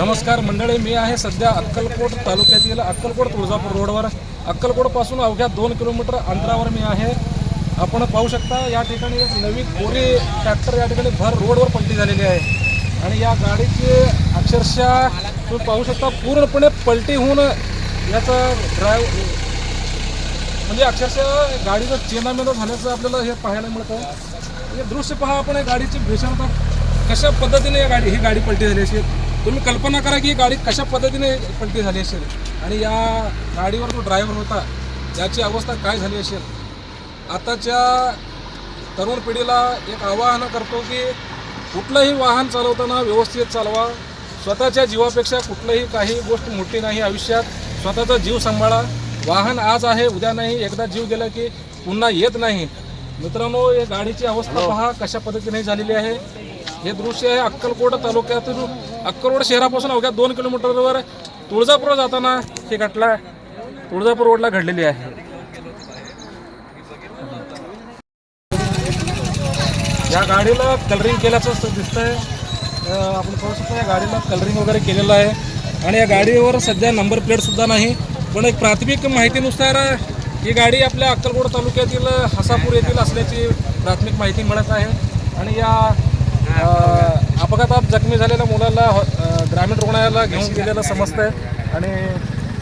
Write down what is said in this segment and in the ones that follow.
नमस्कार मंडळी मी आहे सध्या अक्कलकोट तालुक्यातील अक्कलकोट तुळजापूर रोडवर. अक्कलकोटपासून अवघ्या दोन किलोमीटर अंतरावर मी आहे. आपण पाहू शकता या ठिकाणी एक नवी कोरी ट्रॅक्टर या ठिकाणी भर रोडवर पलटी झालेली आहे. आणि या गाडीची अक्षरशः तुम्ही पाहू शकता पूर्णपणे पलटी होऊन याचा ड्रायव म्हणजे अक्षरशः गाडीचं चेनामेना झाल्याचं आपल्याला हे पाहायला मिळतं. हे दृश्य पहा आपण या गाडीची भीषणता कशा पद्धतीने या गाडी ही गाडी पलटी झाली अशी. तुम्ही कल्पना करा की ही गाडी कशा पद्धतीने पलटी झाली असेल आणि या गाडीवर जो ड्रायव्हर होता याची अवस्था काय झाली असेल? आताच्या तरुण पिढीला एक आवाहन करतो की कुठलंही वाहन चालवताना व्यवस्थित चालवा स्वतःच्या जीवापेक्षा कुठलंही काही गोष्ट मोठी नाही आयुष्यात स्वतःचा जीव सांभाळा. वाहन आज आहे उद्या नाही एकदा जीव गेला की पुन्हा येत नाही. मित्रांनो या गाडीची अवस्था पहा कशा पद्धतीने झालेली आहे. हे दृश्य आहे अक्कलकोट तालुक्यातील अक्कलकोट शहरापासून अवघ्या दोन किलोमीटरवर तुळजापूर जाताना ही घटना तुळजापूर रोडला घडलेली आहे. या गाडीला कलरिंग केल्याचं दिसतंय. आपण पाहू शकतो या गाडीला कलरिंग वगैरे केलेलं आहे. आणि या गाडीवर सध्या नंबर प्लेट सुद्धा नाही. पण एक प्राथमिक माहितीनुसार ही गाडी आपल्या अक्कलकोट तालुक्यातील हसापूर येथील असल्याची प्राथमिक माहिती मिळत आहे. आणि या अपघातात जखमी झालेल्या मुलाला हॉ- ग्रामीण रुग्णालयाला घेऊन गेलेलं समजतंय. आणि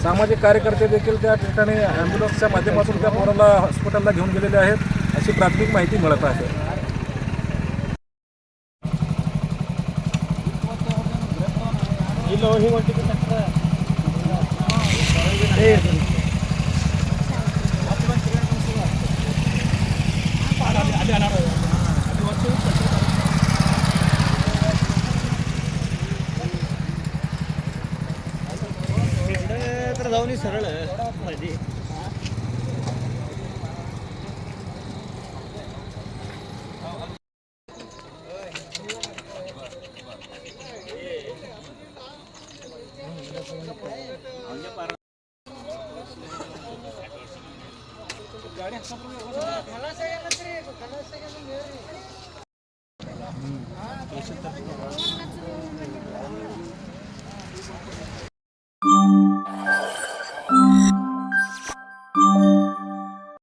सामाजिक कार्यकर्ते देखील त्या ठिकाणी ॲम्ब्युलन्सच्या माध्यमातून त्या मुलाला हॉस्पिटलला घेऊन गेलेले आहेत अशी प्राथमिक माहिती मिळत आहे. आता जाऊन सरळ मध्ये